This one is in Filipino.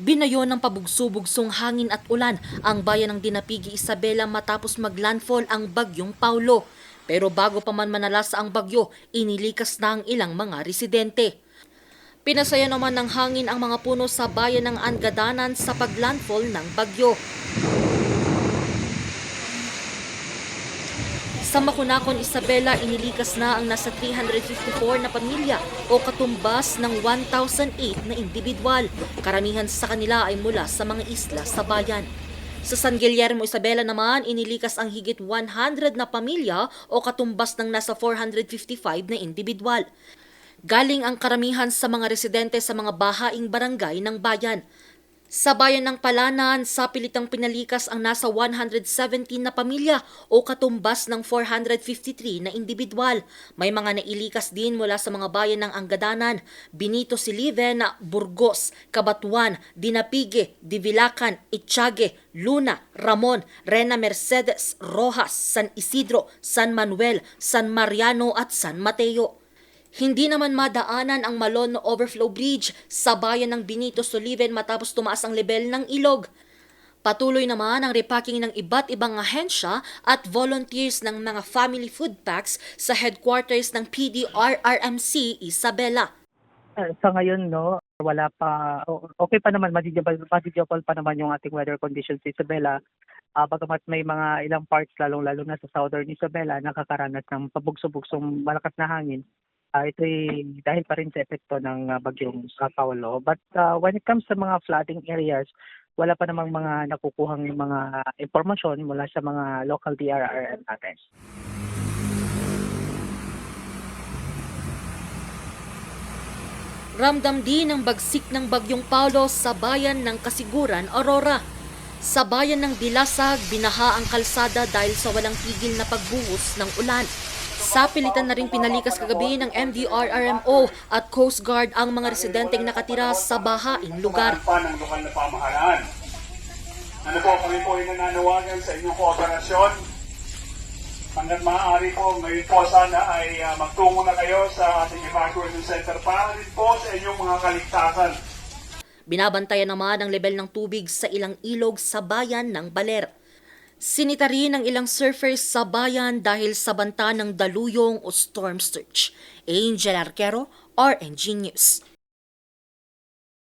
Binayo ng pabugso-bugsong hangin at ulan ang bayan ng Dinapigi Isabela matapos maglandfall ang bagyong Paulo. Pero bago pa man manalasa ang bagyo, inilikas na ang ilang mga residente. Pinasaya naman ng hangin ang mga puno sa bayan ng Angadanan sa paglandfall ng bagyo. Sa Makunakon, Isabela, inilikas na ang nasa 354 na pamilya o katumbas ng 1,008 na individual. Karamihan sa kanila ay mula sa mga isla sa bayan. Sa San Guillermo, Isabela naman, inilikas ang higit 100 na pamilya o katumbas ng nasa 455 na individual. Galing ang karamihan sa mga residente sa mga bahaing barangay ng bayan. Sa bayan ng Palanan, sa pilitang pinalikas ang nasa 117 na pamilya o katumbas ng 453 na individual. May mga nailikas din mula sa mga bayan ng Angadanan, Benito Silive na Burgos, Cabatuan, Dinapige, Divilacan, Itchage, Luna, Ramon, Rena Mercedes, Rojas, San Isidro, San Manuel, San Mariano at San Mateo. Hindi naman madaanan ang Malon Overflow Bridge sa bayan ng Benito Soliven matapos tumaas ang level ng ilog. Patuloy naman ang repacking ng iba't ibang ahensya at volunteers ng mga family food packs sa headquarters ng PDRRMC Isabela. Eh, sa ngayon, no, wala pa, okay pa naman, manageable, manageable pa naman yung ating weather conditions sa Isabela. Ah, bagamat may mga ilang parts, lalong-lalo na sa southern Isabela, nakakaranas ng pabugso-bugsong malakas na hangin. Ah, ito ay dahil pa rin sa epekto ng ah, bagyong ah, Paolo. But ah, when it comes sa mga flooding areas, wala pa namang mga nakukuhang mga impormasyon mula sa mga local DRRM natin. Ramdam din ang bagsik ng bagyong Paulo sa bayan ng Kasiguran, Aurora. Sa bayan ng Dilasag, binaha ang kalsada dahil sa walang tigil na pagbuhos ng ulan. Sa pilitan na rin pinalikas kagabi ng MDRRMO at Coast Guard ang mga residenteng nakatira sa bahaing lugar. pa ng lokal na pamahalaan. Ano po, kami po ay nananawagan sa inyong kooperasyon. Hanggat maaari po, ngayon po sana ay ah, magtungo na kayo sa ating evacuation center para rin po sa inyong mga kaligtasan. Binabantayan naman ang level ng tubig sa ilang ilog sa bayan ng Baler. Sinita rin ang ilang surfers sa bayan dahil sa banta ng daluyong o storm surge. Angel Arquero, RNG News.